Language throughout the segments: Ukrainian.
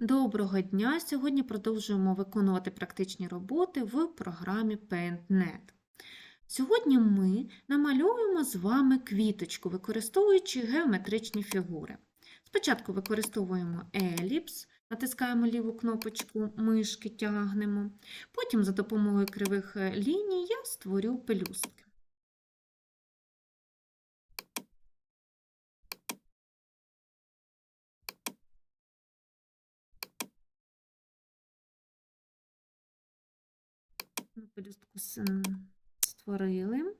Доброго дня! Сьогодні продовжуємо виконувати практичні роботи в програмі PaintNet. Сьогодні ми намалюємо з вами квіточку, використовуючи геометричні фігури. Спочатку використовуємо еліпс, натискаємо ліву кнопочку мишки, тягнемо. Потім за допомогою кривих ліній я створю пелюстки. Пелюстку створили.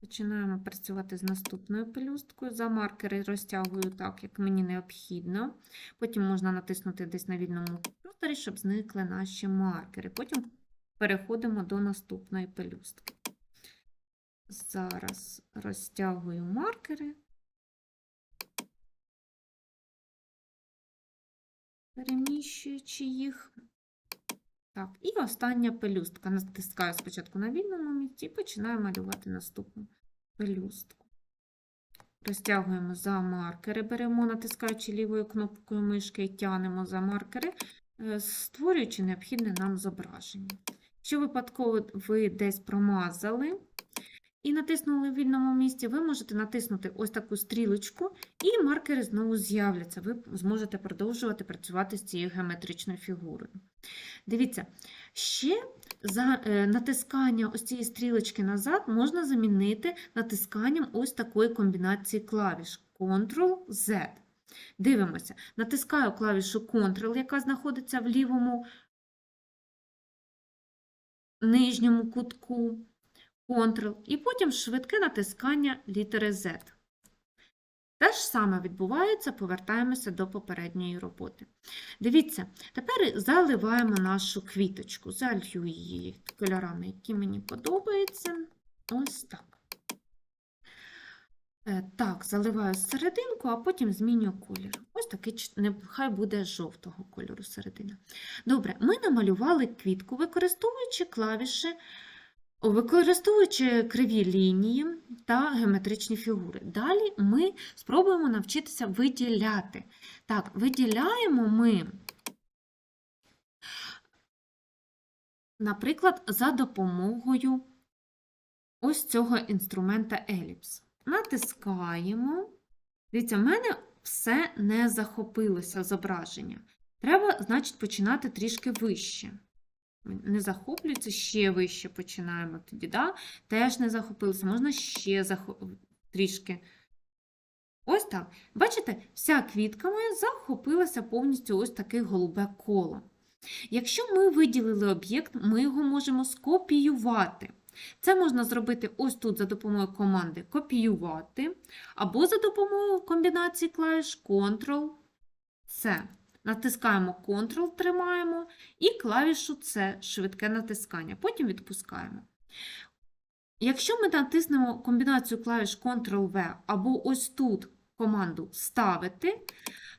Починаємо працювати з наступною пелюсткою. За маркери розтягую так, як мені необхідно. Потім можна натиснути десь на вільному просторі, щоб зникли наші маркери. Потім переходимо до наступної пелюстки. Зараз розтягую маркери. Переміщуючи їх. Так, і остання пелюстка. Натискаю спочатку на вільному місці і починаю малювати наступну пелюстку. Розтягуємо за маркери, беремо, натискаючи лівою кнопкою мишки і тянемо за маркери, е, створюючи необхідне нам зображення. Якщо випадково ви десь промазали і натиснули в вільному місці, ви можете натиснути ось таку стрілочку, і маркери знову з'являться. Ви зможете продовжувати працювати з цією геометричною фігурою. Дивіться, ще за е, натискання ось цієї стрілочки назад можна замінити натисканням ось такої комбінації клавіш Ctrl-Z. Дивимося, натискаю клавішу Ctrl, яка знаходиться в лівому нижньому кутку Ctrl, і потім швидке натискання літери Z. Те ж саме відбувається, повертаємося до попередньої роботи. Дивіться, тепер заливаємо нашу квіточку, залью її кольорами, які мені подобаються. Ось так. Е, Так, заливаю серединку, а потім змінюю колір. Ось такий, нехай буде жовтого кольору середина. Добре, ми намалювали квітку, використовуючи клавіші, використовуючи криві лінії та геометричні фігури. Далі ми спробуємо навчитися виділяти. Так, виділяємо ми, наприклад, за допомогою ось цього інструмента еліпс. Натискаємо. Дивіться, в мене все не захопилося зображення. Треба, значить, починати трішки вище. Не захоплюється, ще вище починаємо тоді. Да? Теж не захопилося, можна ще захо... трішки. Ось так. Бачите, вся квітка моя захопилася повністю ось таке голубе коло. Якщо ми виділили об'єкт, ми його можемо скопіювати. Це можна зробити ось тут за допомогою команди копіювати, або за допомогою комбінації клавіш Ctrl-C. Натискаємо Ctrl, тримаємо, і клавішу C швидке натискання. Потім відпускаємо. Якщо ми натиснемо комбінацію клавіш Ctrl-V або ось тут команду Ставити,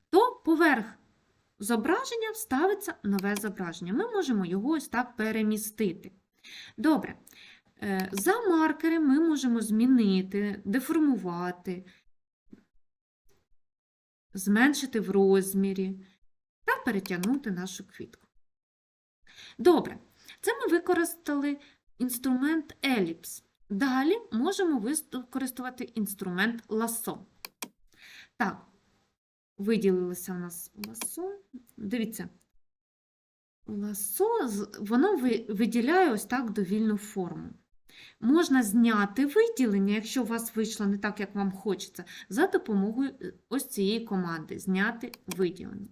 то поверх зображення вставиться нове зображення. Ми можемо його ось так перемістити. Добре. Е, За маркери ми можемо змінити, деформувати, зменшити в розмірі та перетягнути нашу квітку. Добре, це ми використали інструмент еліпс. Далі можемо використати інструмент ласо. Так, виділилося у нас ласо. Дивіться, ласо, воно виділяє ось так довільну форму. Можна зняти виділення, якщо у вас вийшло не так, як вам хочеться, за допомогою е, ось цієї команди Зняти виділення.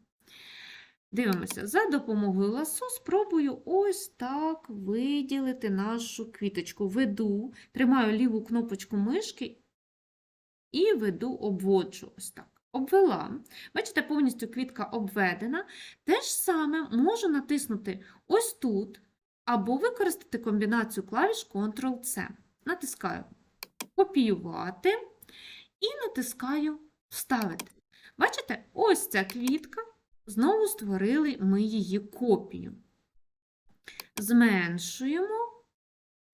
Дивимося, за допомогою ласо спробую ось так виділити нашу квіточку. Веду, тримаю ліву кнопочку мишки і веду, обводжу ось так. Обвела. Бачите, повністю квітка обведена. Те ж саме можу натиснути ось тут, або використати комбінацію клавіш Ctrl-C. Натискаю Копіювати і натискаю Вставити. Бачите, ось ця квітка. Знову створили ми її копію. Зменшуємо,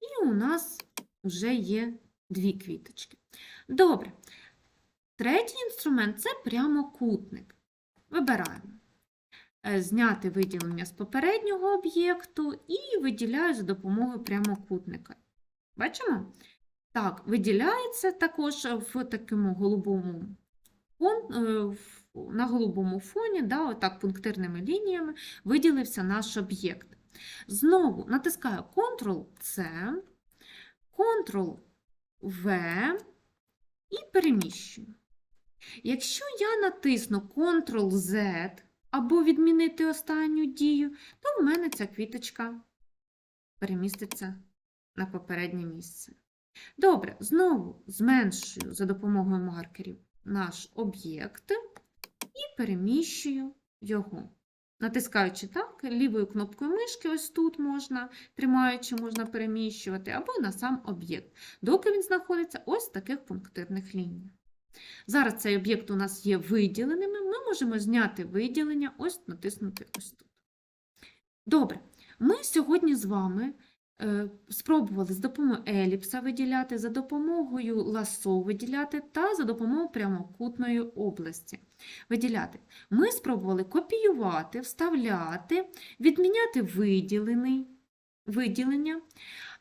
і у нас вже є дві квіточки. Добре. Третій інструмент це прямокутник. Вибираємо. Е, Зняти виділення з попереднього об'єкту і виділяю за допомогою прямокутника. Бачимо? Так, виділяється також в такому голубому фон, е, на голубому фоні, да, отак пунктирними лініями виділився наш об'єкт. Знову натискаю Ctrl-C, Ctrl-V і переміщую. Якщо я натисну Ctrl-Z або відмінити останню дію, то в мене ця квіточка переміститься на попереднє місце. Добре, знову зменшую за допомогою маркерів наш об'єкт і переміщую його. Натискаючи так, лівою кнопкою мишки, ось тут можна, тримаючи, можна переміщувати, або на сам об'єкт, доки він знаходиться ось в таких пунктирних лініях. Зараз цей об'єкт у нас є виділеними, ми можемо зняти виділення, ось натиснути ось тут. Добре, ми сьогодні з вами спробували з допомогою еліпса виділяти, за допомогою ласо виділяти та за допомогою прямокутної області виділяти. Ми спробували копіювати, вставляти, відміняти виділений, виділення.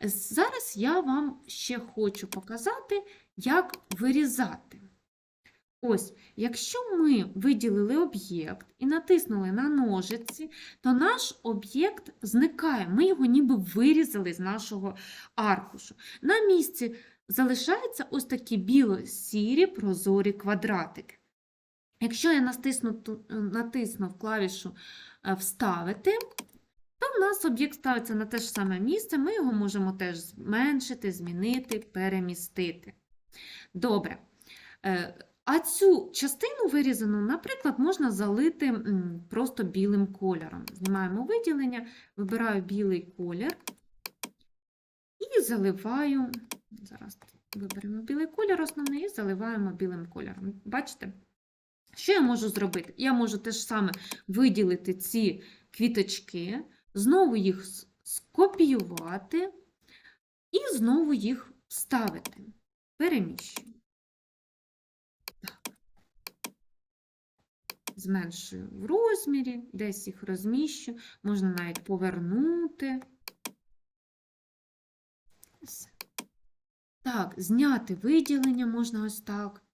Зараз я вам ще хочу показати, як вирізати. Ось, якщо ми виділили об'єкт і натиснули на ножиці, то наш об'єкт зникає. Ми його ніби вирізали з нашого аркушу. На місці залишаються ось такі біло-сірі прозорі квадратики. Якщо я натисну, е, натисну в клавішу е, Вставити, то в нас об'єкт ставиться на те ж саме місце, ми його можемо теж зменшити, змінити, перемістити. Добре. А цю частину вирізану, наприклад, можна залити просто білим кольором. Знімаємо виділення, вибираю білий колір і заливаю. Зараз виберемо білий колір основний і заливаємо білим кольором. Бачите? Що я можу зробити? Я можу те ж саме виділити ці квіточки, знову їх скопіювати і знову їх вставити. Переміщую. Зменшую в розмірі, десь їх розміщу, можна навіть повернути. Так, зняти виділення можна ось так.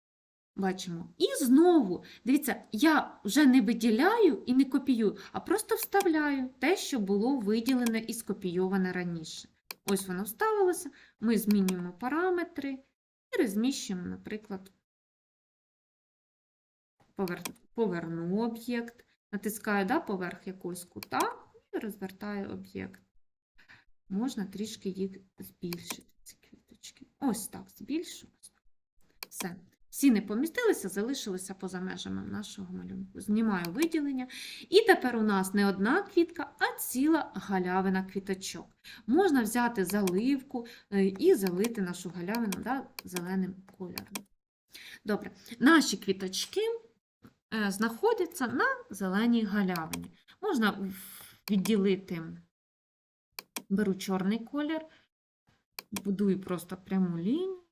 Бачимо. І знову, дивіться, я вже не виділяю і не копіюю, а просто вставляю те, що було виділене і скопійоване раніше. Ось воно вставилося, ми змінюємо параметри і розміщуємо, наприклад, поверну об'єкт, натискаю да, поверх якогось кута і розвертаю об'єкт. Можна трішки їх збільшити, ці квіточки. Ось так, збільшу. Все. Всі не помістилися, залишилися поза межами нашого малюнку. Знімаю виділення. І тепер у нас не одна квітка, а ціла галявина квіточок. Можна взяти заливку е, і залити нашу галявину да, зеленим кольором. Добре, наші квіточки знаходяться на зеленій галявині. Можна відділити, беру чорний колір, будую просто пряму лінію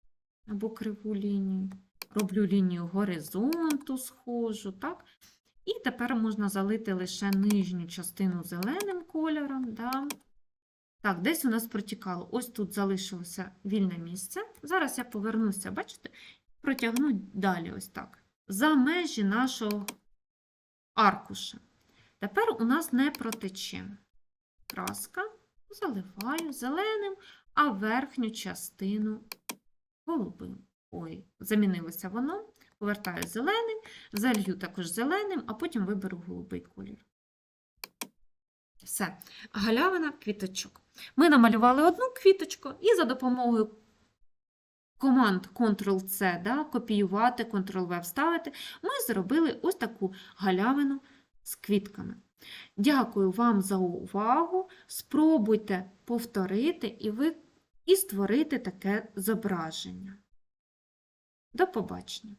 або криву лінію. Роблю лінію горизонту схожу, так? І тепер можна залити лише нижню частину зеленим кольором. Да? Так, десь у нас протікало. Ось тут залишилося вільне місце. Зараз я повернуся, бачите, протягну далі ось так. За межі нашого аркуша. Тепер у нас не протече. Краска заливаю зеленим, а верхню частину голубим. Ой, замінилося воно. Повертаю зеленим, залью також зеленим, а потім виберу голубий колір. Все, галявина квіточок. Ми намалювали одну квіточку і за допомогою команд Ctrl-C, да, копіювати, Ctrl-V вставити, ми зробили ось таку галявину з квітками. Дякую вам за увагу. Спробуйте повторити і, ви, і створити таке зображення. До побачення!